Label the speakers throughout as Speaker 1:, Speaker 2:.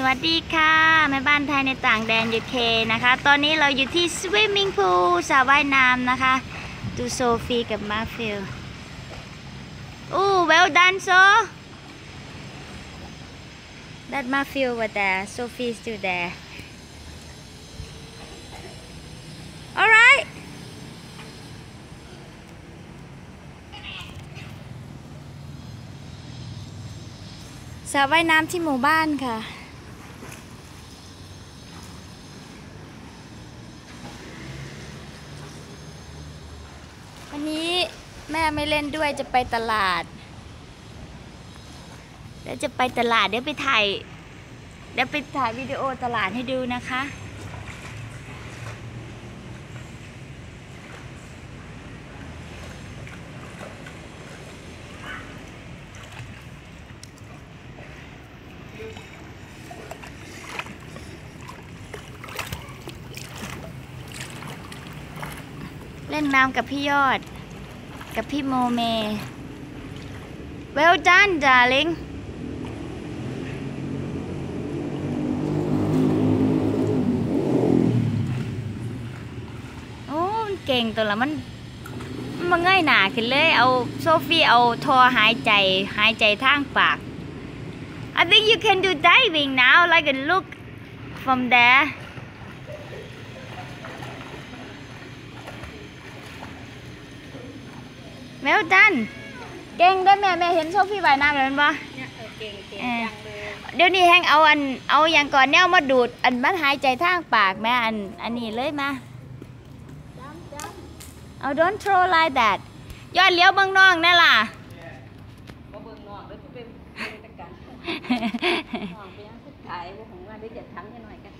Speaker 1: สวัสดีค่ะแม่บ้านไทยในต่างแดนยูเคนะคะ ตอนนี้เราอยู่ที่ swimming pool สระว่ายน้ำนะคะ ดูโซฟีกับมาฟิลอู้ well done so that Matthew was there Sophie still there alright สระว่ายน้ำที่หมู่บ้านค่ะ วันนี้แม่ไม่เล่นด้วยจะไปตลาด แล้วจะไปตลาดเดี๋ยวไปถ่ายเดี๋ยวไปถ่ายวิดีโอตลาดให้ดูนะคะ ล่นน้ำกับพี่ยอด กับพี่โมเม Well done darling โอ้มันเก่งตัวละมันมันง่ายหนาขึ้นเลย เอาโซฟีเอาทอหายใจ หายใจทางปาก I think you can do diving now like a look from there well done เก่งได้แม่แม่เห็นโซฟีว่ายน้ำแล้วแม่นปะ
Speaker 2: เนี่ยเออเก่งเก่ง
Speaker 1: เออ
Speaker 2: จังเลย
Speaker 1: เดี๋ยวนี้แฮงเอาอันเอาอย่างก่อนแนวมาดูด อันมันหายใจทางปากแม่อันอันนี้เลยมา
Speaker 2: จ้ำจ้
Speaker 1: เอา don't throw like that ยอดเลี้ยวเบางน้องนั่นล่ะำ
Speaker 2: มาเบิ่งน้องแล้วจะเป็นเป็นตะกันน้องไปยังสุดท้ายว่าของว่าได้จะทำกันหน่อยกัน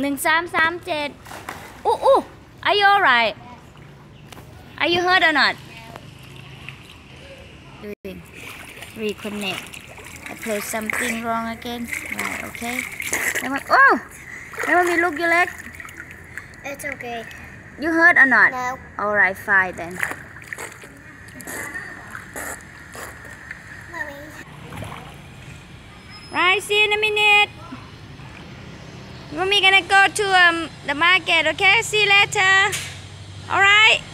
Speaker 1: หนึ่งสามสามเจ็ดอู้อู้ are you alright are you hurt or not doing reconnect I play something wrong again right okay แล้วมันโอ้แล้วมันมีลูกอยู่เล็ก
Speaker 3: It's okay.
Speaker 1: you hurt or not
Speaker 3: No.
Speaker 1: alright fine then See you in a minute. Mommy gonna go to um the market, okay? See you later. Alright.